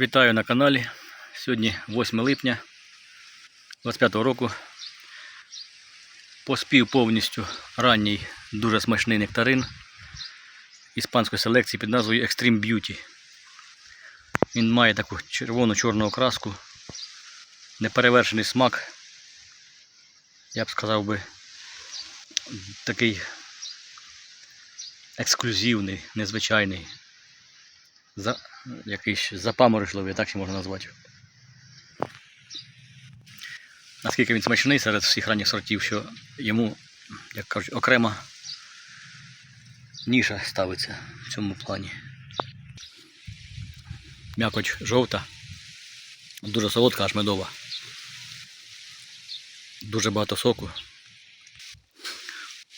Вітаю на каналі. Сьогодні 8 липня 25 року. Поспів повністю ранній дуже смачний нектарин іспанської селекції під назвою Extreme Beauty. Він має таку червоно-чорну окраску, неперевершений смак. Я б сказав би такий ексклюзивний, незвичайний за, якийсь запаморочливий, так ще можна назвати. Наскільки він смачний серед всіх ранніх сортів, що йому, як кажуть, окрема ніша ставиться в цьому плані. М'якоть жовта, дуже солодка, аж медова. Дуже багато соку.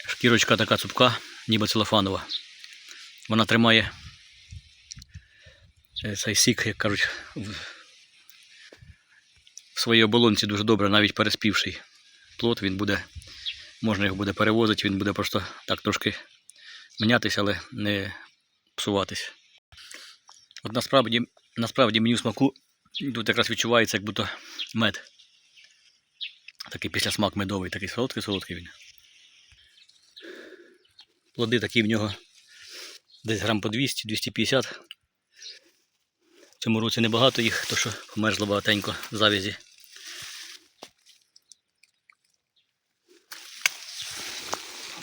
Шкірочка така цупка, ніби целофанова. Вона тримає цей сік, як кажуть, в своїй оболонці дуже добре, навіть переспівший плод, він буде, можна його буде перевозити, він буде просто так трошки мінятися, але не псуватись. От насправді, насправді меню смаку тут якраз відчувається, як будто мед. Такий післясмак медовий, такий солодкий-солодкий він. Плоди такі в нього десь грам по 200-250. Цьому році небагато їх, то що померзло багатенько в завязі.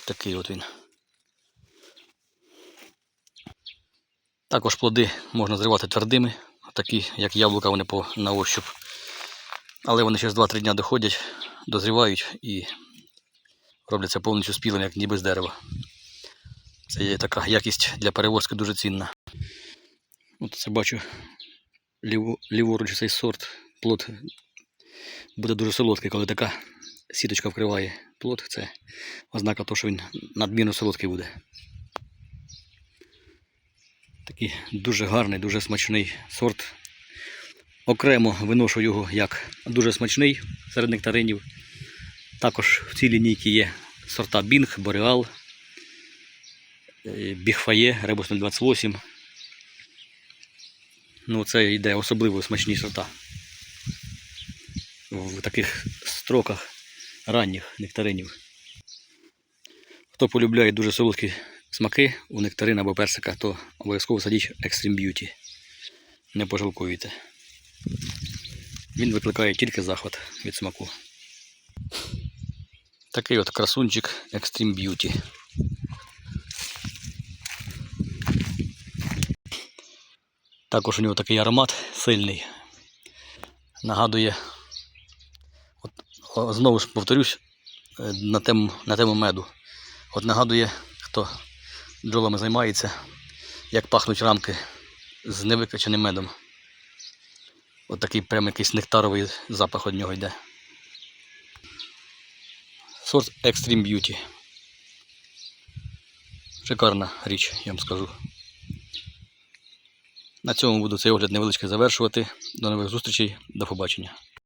Такий от він. Також плоди можна зривати твердими, такі як яблука, вони по, на ощуп. Але вони через 2-3 дня доходять, дозрівають і робляться повністю спілим, як ніби з дерева. Це є така якість для перевозки дуже цінна. От це бачу ліворуч цей сорт, плод буде дуже солодкий, коли така сіточка вкриває плод, це ознака того, що він надмірно солодкий буде. Такий дуже гарний, дуже смачний сорт. Окремо виношу його як дуже смачний серед нектаринів. Також в цій лінійці є сорта Бінг, Бореал, е, Біхфає, Ребус 028. Ну, це йде особливо смачні сорта. В таких строках ранніх нектаринів. Хто полюбляє дуже солодкі смаки у нектарин або персика, то обов'язково садіть Extreme Beauty. Не пожалкуєте. Він викликає тільки захват від смаку. Такий от красунчик Extreme Beauty. Також у нього такий аромат сильний. Нагадує, от, знову ж повторюсь е, на тему, на тему меду. От нагадує, хто бджолами займається, як пахнуть рамки з невикаченим медом. От такий прям якийсь нектаровий запах від нього йде. Сорт Extreme Beauty. Шикарна річ, я вам скажу. На цьому буду цей огляд невеличкий завершувати. До нових зустрічей, до побачення.